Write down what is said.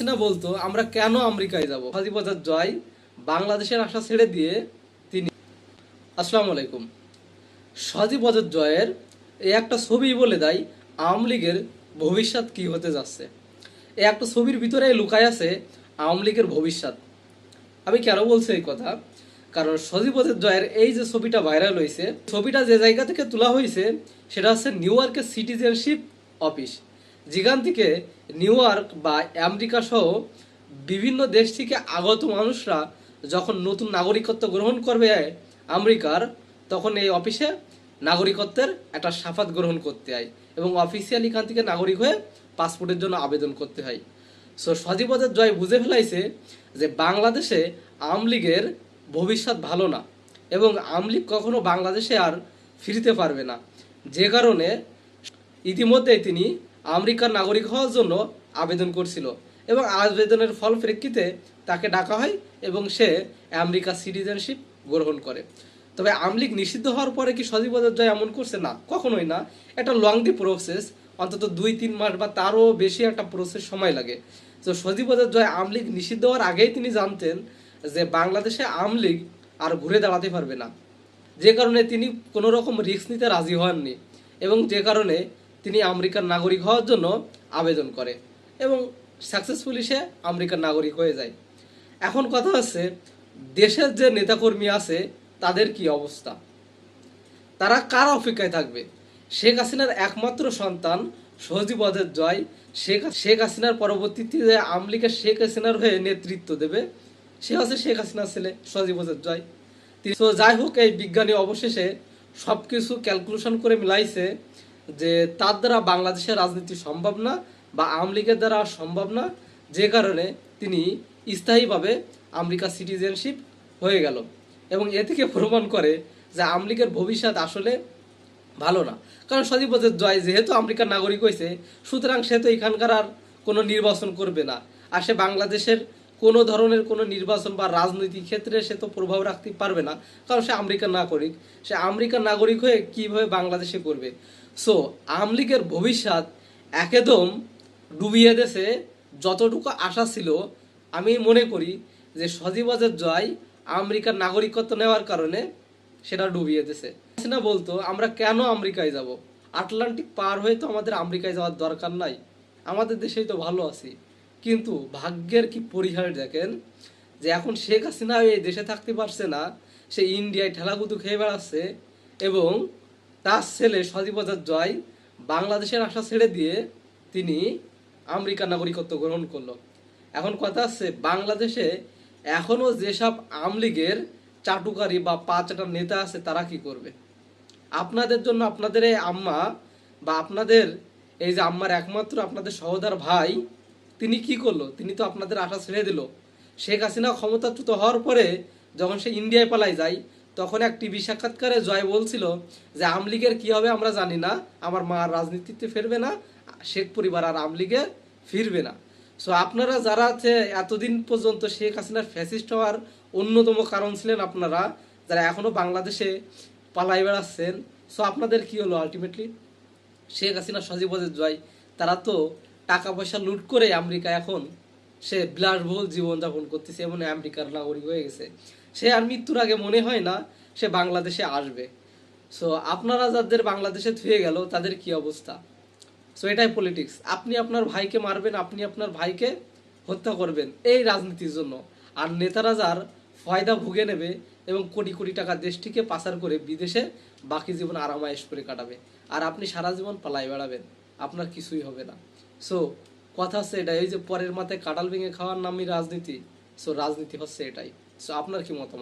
হাসিনা বলতো, আমরা কেন আমেরিকায় যাব? হাজিবাজার জয় বাংলাদেশের আশা ছেড়ে দিয়ে তিনি আসসালামু আলাইকুম। সজীব অজর জয়ের এই একটা ছবি বলে দেয়, আওয়ামী লীগের ভবিষ্যৎ কি হতে যাচ্ছে। এই একটা ছবির ভিতরে লুকায় আছে আওয়ামী লীগের ভবিষ্যৎ। আমি কেন বলছি এই কথা? কারণ সজীব অজর জয়ের এই যে ছবিটা ভাইরাল হয়েছে, ছবিটা যে জায়গা থেকে তোলা হয়েছে, সেটা হচ্ছে নিউ ইয়র্কের সিটিজেনশিপ অফিস। যেখান থেকে নিউ ইয়র্ক বা আমেরিকা সহ বিভিন্ন দেশ থেকে আগত মানুষরা যখন নতুন নাগরিকত্ব গ্রহণ করবে আমেরিকার, তখন এই অফিসে নাগরিকত্বের একটা সাফাত গ্রহণ করতে হয় এবং অফিসিয়ালি এখান থেকে নাগরিক হয়ে পাসপোর্টের জন্য আবেদন করতে হয়। সো সজীবদের জয় বুঝে ফেলাইছে যে বাংলাদেশে আওয়ামী লীগের ভবিষ্যৎ ভালো না এবং আওয়ামী লীগ কখনো বাংলাদেশে আর ফিরতে পারবে না। যে কারণে ইতিমধ্যে তিনি আমেরিকার নাগরিক হওয়ার জন্য আবেদন করছিল এবং আবেদনের ফল প্রেক্ষিতে তাকে ডাকা হয় এবং সে আমেরিকার সিটিজেনশিপ গ্রহণ করে। তবে আমলিগ নিষিদ্ধ হওয়ার পরে কি সজীব জয় এমন করছে? না, কখনোই না। একটা লং দি প্রসেস অন্তত দুই, তিন মাস বা তারও বেশি একটা প্রসেস সময় লাগে। তো সজীব জয় আমলিগ নিষিদ্ধ হওয়ার আগেই তিনি জানতেন যে বাংলাদেশে আমলিগ আর ঘুরে দাঁড়াতে পারবে না। যে কারণে তিনি কোনো রকম রিস্ক নিতে রাজি হননি এবং যে কারণে তিনি আমেরিকার নাগরিক হওয়ার জন্য আবেদন করে এবং সাকসেসফুলি সে আমেরিকার নাগরিক হয়ে যায়। এখন কথা হচ্ছে, দেশের যে নেতাকর্মী আছে, তাদের কি অবস্থা? তারা কার অপেক্ষায় থাকবে? শেখ হাসিনার একমাত্র সন্তান সজীব অদের জয়। শেখ শেখ হাসিনার পরবর্তীতে যে আমলিকে শেখ হাসিনার হয়ে নেতৃত্ব দেবে, সে হচ্ছে শেখ হাসিনার ছেলে সজীব অদের জয়। তো যাই হোক, এই বিজ্ঞানী অবশেষে সবকিছু ক্যালকুলেশন করে মিলাইছে যে তার দ্বারা বাংলাদেশের রাজনীতি সম্ভব না বা আওয়ামী লীগের দ্বারা সম্ভব না, যে কারণে তিনি স্থায়ীভাবে আমেরিকা সিটিজেনশিপ হয়ে গেল। এবং এ থেকে প্রমাণ করে যে আওয়ামী লীগের ভবিষ্যৎ আসলে ভালো না। কারণ সজীব জয় যেহেতু আমেরিকার নাগরিক হয়েছে, সুতরাং সে তো এখানকার আর কোনো নির্বাচন করবে না। আর সে বাংলাদেশের কোনো ধরনের কোনো নির্বাচন বা রাজনৈতিক ক্ষেত্রে সে তো প্রভাব রাখতে পারবে না, কারণ সে আমেরিকার নাগরিক। সে আমেরিকার নাগরিক হয়ে কীভাবে বাংলাদেশে করবে? সো আওয়ামী লীগের ভবিষ্যৎ একদম ডুবিয়ে দেশে যতটুকু আশা ছিল, আমি মনে করি যে সজীবজের জয় আমেরিকার নাগরিকত্ব নেওয়ার কারণে সেটা ডুবিয়ে দিছে না বলতো, আমরা কেন আমেরিকায় যাব? আটলান্টিক পার হয়ে তো আমাদের আমেরিকায় যাওয়ার দরকার নাই। আমাদের দেশেই তো ভালো আছি। কিন্তু ভাগ্যের কি পরিহার দেখেন, যে এখন শেখ হাসিনা এই দেশে থাকতে পারছে না, সে ইন্ডিয়ায় ঠেলাগুতু খেয়ে বেড়াচ্ছে এবং তার ছেলে সজীব সজীবজার জয় বাংলাদেশের আশা ছেড়ে দিয়ে তিনি আমেরিকার নাগরিকত্ব গ্রহণ করল। এখন কথা আছে বাংলাদেশে এখনও যেসব আমলিগের চাটুকারি বা পাঁচটা নেতা আছে, তারা কি করবে? আপনাদের জন্য আপনাদের এই আম্মা বা আপনাদের এই যে আম্মার একমাত্র আপনাদের সহোদর ভাই, তিনি কি করল? তিনি তো আপনাদের আশা ছেড়ে দিল। শেখ হাসিনা ক্ষমতাচ্যুত হওয়ার পরে যখন সে ইন্ডিয়ায় পালাই যায় তখন এক টিভি সাক্ষাৎকারে জয় বলছিল যে আমলিগের কি হবে আমরা জানি না। আমার মা রাজনীতিতে ফিরবে না। শেখ পরিবার আর আমলিগে ফিরবে না। সো আপনারা যারা আছে, এতদিন পর্যন্ত শেখ হাসিনার ফ্যাসিস্ট হওয়ার অন্যতম কারণ ছিলেন আপনারা, যারা এখনও বাংলাদেশে পালাই বেড়াচ্ছেন সো আপনাদের কি হলো আলটিমেটলি শেখ হাসিনা সজীবদের জয়, তারা তো টাকা পয়সা লুট করে আমেরিকা এখন সে বিলাসবহুল জীবনযাপন করতেছে এবং আমেরিকার নাগরিক হয়ে গেছে। সে আর মৃত্যুর আগে মনে হয় না সে বাংলাদেশে আসবে। সো আপনারা যাদের বাংলাদেশে থুয়ে গেল, তাদের কি অবস্থা? সো এটাই পলিটিক্স আপনি আপনার ভাইকে মারবেন, আপনি আপনার ভাইকে হত্যা করবেন, এই রাজনীতির জন্য। আর নেতারা যার ফয়দা ভুগে নেবে এবং কোটি কোটি টাকা দেশটিকে পাচার করে বিদেশে বাকি জীবন আরামায়েশ করে কাটাবে। আর আপনি সারা জীবন পালাই বেড়াবেন, আপনার কিছুই হবে না। সো কথা হচ্ছে এটাই, এই যে পরের মাথায় কাটাল ভেঙে খাওয়ার নামই রাজনীতি। সো রাজনীতি হচ্ছে এটাই। সো আপনার কি মতামত?